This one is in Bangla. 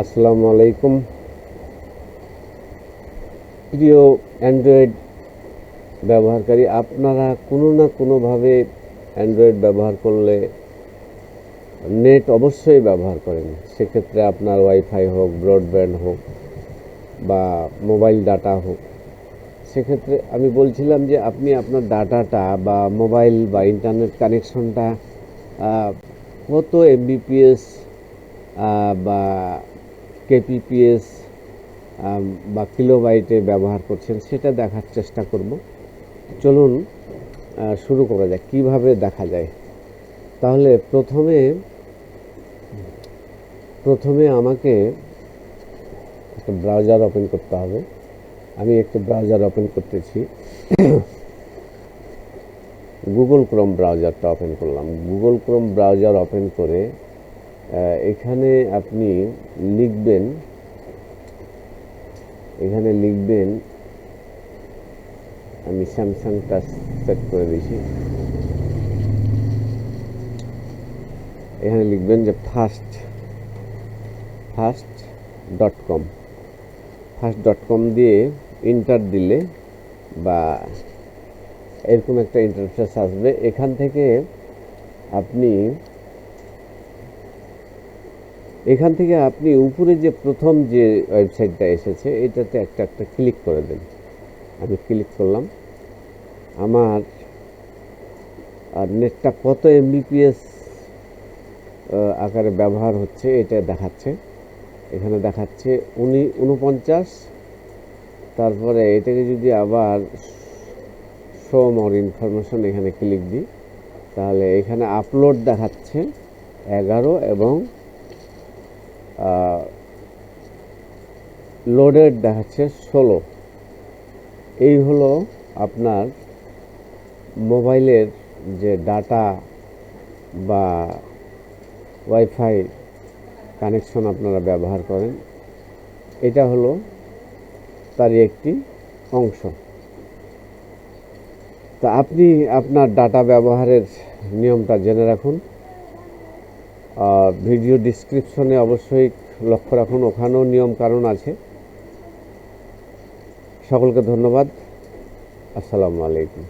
আসসালামু আলাইকুম। প্রিয় অ্যান্ড্রয়েড ব্যবহারকারী, আপনারা কোনো না কোনোভাবে অ্যান্ড্রয়েড ব্যবহার করলে নেট অবশ্যই ব্যবহার করেন। সেক্ষেত্রে আপনার ওয়াইফাই হোক ব্রডব্যান্ড হোক বা মোবাইল ডাটা হোক। সেক্ষেত্রে আমি বলছিলাম যে আপনি আপনার ডাটাটা বা মোবাইল বা ইন্টারনেট কানেকশনটা কত এমবিপিএস বা কেপিপিএস বা কিলোবাইটে ব্যবহার করছেন, সেটা দেখার চেষ্টা করব। চলুন শুরু করা যাক, কীভাবে দেখা যায়। তাহলে প্রথমে প্রথমে আমাকে একটা ব্রাউজার ওপেন করতে হবে। আমি একটা ব্রাউজার ওপেন করতেছি। গুগল ক্রোম ব্রাউজারটা ওপেন করলাম। গুগল ক্রোম ব্রাউজার ওপেন করে এখানে আপনি লিখবেন, এখানে লিখবেন, আমি স্যামসাংটা সেট করে দিয়েছি। এখানে লিখবেন যে first first dot com first dot com দিয়ে ইন্টার দিলে বা এরকম একটা ইন্টারফেস আসবে। এখান থেকে আপনি এখান থেকে আপনি উপরে যে প্রথম যে ওয়েবসাইটটা এসেছে, এটাতে একটা একটা ক্লিক করে দেন। আমি ক্লিক করলাম। আমার, আর নেটটা কত এমবিপিএস আকারে ব্যবহার হচ্ছে, এটা দেখাচ্ছে। এখানে দেখাচ্ছে উনি উনপঞ্চাশ তারপরে এটাকে যদি আবার শো মর ইনফরমেশন এখানে ক্লিক দিই, তাহলে এখানে আপলোড দেখাচ্ছে এগারো এবং লোডেড দেখাচ্ছে ষোলো। এই হলো আপনার মোবাইলের যে ডাটা বা ওয়াইফাই কানেকশন আপনারা ব্যবহার করেন, এটা হলো তারই একটি অংশ। তা আপনি আপনার ডাটা ব্যবহারের নিয়মটা জেনে রাখুন। ভিডিও ডিসক্রিপশনে অবশ্যই লক্ষ্য রাখুন ওখানেও নিয়ম কারণ আছে। সকলকে ধন্যবাদ। আসসালামু আলাইকুম।